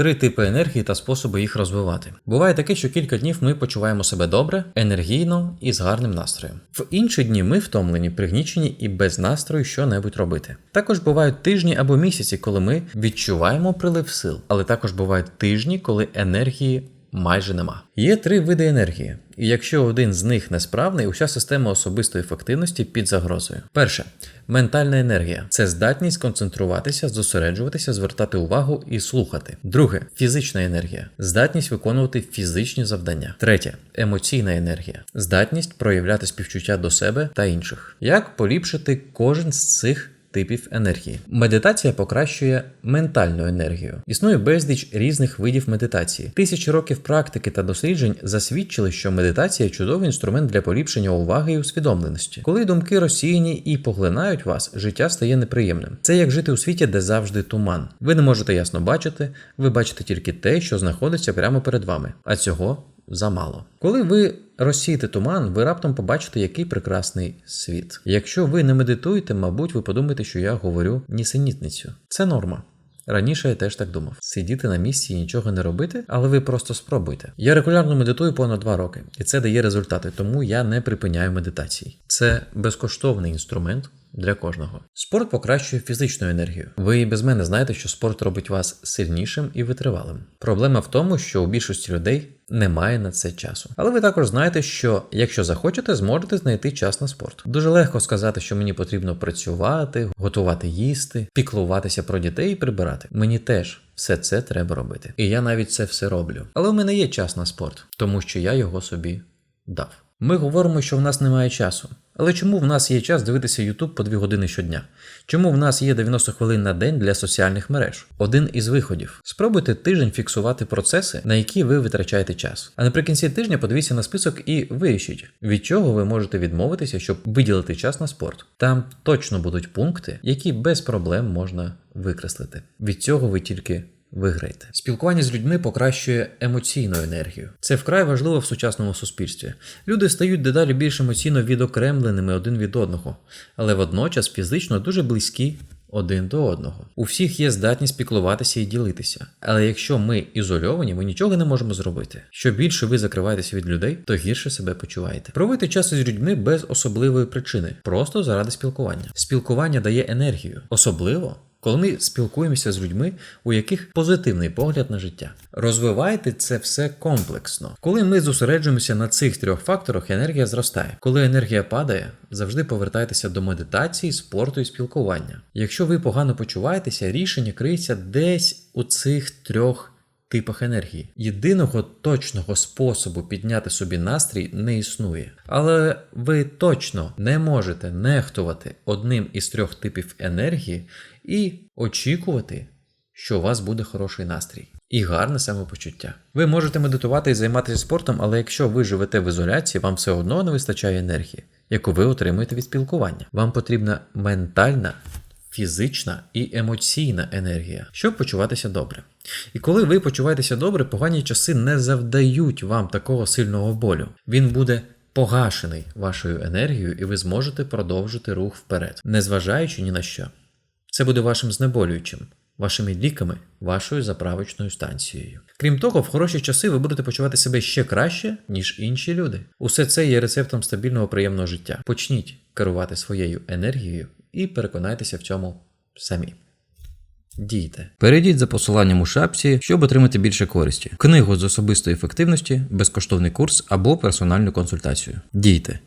Три типи енергії та способи їх розвивати. Буває таке, що кілька днів ми почуваємо себе добре, енергійно і з гарним настроєм. В інші дні ми втомлені, пригнічені і без настрою що-небудь робити. Також бувають тижні або місяці, коли ми відчуваємо прилив сил, але також бувають тижні, коли енергії майже нема. Є три види енергії, і якщо один з них несправний, уся система особистої ефективності під загрозою. Перше ментальна енергія це здатність концентруватися, зосереджуватися, звертати увагу і слухати. Друге фізична енергія здатність виконувати фізичні завдання. Третє емоційна енергія здатність проявляти співчуття до себе та інших. Як поліпшити кожен з цих типів енергії. Медитація покращує ментальну енергію. Існує безліч різних видів медитації. Тисячі років практики та досліджень засвідчили, що медитація чудовий інструмент для поліпшення уваги і усвідомленості. Коли думки розсіяні і поглинають вас, життя стає неприємним. Це як жити у світі, де завжди туман. Ви не можете ясно бачити, ви бачите тільки те, що знаходиться прямо перед вами, а цього замало. Коли ви розсієте туман, ви раптом побачите, який прекрасний світ. Якщо ви не медитуєте, мабуть, ви подумаєте, що я говорю нісенітницю. Це норма. Раніше я теж так думав: сидіти на місці і нічого не робити, але ви просто спробуйте. Я регулярно медитую понад два роки, і це дає результати, тому я не припиняю медитації. Це безкоштовний інструмент. Для кожного спорт покращує фізичну енергію. Ви і без мене знаєте, що спорт робить вас сильнішим і витривалим. Проблема в тому, що у більшості людей немає на це часу. Але ви також знаєте, що якщо захочете, зможете знайти час на спорт. Дуже легко сказати, що мені потрібно працювати, готувати їсти, піклуватися про дітей і прибирати. Мені теж все це треба робити. І я навіть це все роблю. Але в мене є час на спорт, тому що я його собі дав. Ми говоримо, що в нас немає часу. Але чому в нас є час дивитися YouTube по 2 години щодня? Чому в нас є 90 хвилин на день для соціальних мереж? Один із виходів. Спробуйте тиждень фіксувати процеси, на які ви витрачаєте час. А наприкінці тижня подивіться на список і вирішіть, від чого ви можете відмовитися, щоб виділити час на спорт. Там точно будуть пункти, які без проблем можна викреслити. Від цього ви тільки Виграйте. Спілкування з людьми покращує емоційну енергію. Це вкрай важливо в сучасному суспільстві. Люди стають дедалі більш емоційно відокремленими один від одного, але водночас фізично дуже близькі один до одного. У всіх є здатність піклуватися і ділитися. Але якщо ми ізольовані, ми нічого не можемо зробити. Що більше ви закриваєтеся від людей, то гірше себе почуваєте. Проводьте час із людьми без особливої причини, просто заради спілкування. Спілкування дає енергію, особливо. Коли ми спілкуємося з людьми, у яких позитивний погляд на життя, розвивайте це все комплексно. Коли ми зосереджуємося на цих трьох факторах, енергія зростає. Коли енергія падає, завжди повертайтеся до медитації, спорту і спілкування. Якщо ви погано почуваєтеся, рішення криється десь у цих трьох типах енергії. Єдиного точного способу підняти собі настрій не існує. Але ви точно не можете нехтувати одним із трьох типів енергії і очікувати, що у вас буде хороший настрій. І гарне самопочуття. Ви можете медитувати і займатися спортом, але якщо ви живете в ізоляції, вам все одно не вистачає енергії, яку ви отримуєте від спілкування. Вам потрібна ментальна, фізична і емоційна енергія, щоб почуватися добре. І коли ви почуваєтеся добре, погані часи не завдають вам такого сильного болю. Він буде погашений вашою енергією, і ви зможете продовжити рух вперед, незважаючи ні на що. Це буде вашим знеболюючим, вашими ліками, вашою заправочною станцією. Крім того, в хороші часи ви будете почувати себе ще краще, ніж інші люди. Усе це є рецептом стабільного приємного життя. Почніть керувати своєю енергією і переконайтеся в цьому самі. Дійте. Перейдіть за посиланням у шапці, щоб отримати більше користі. Книгу з особистої ефективності, безкоштовний курс або персональну консультацію. Дійте.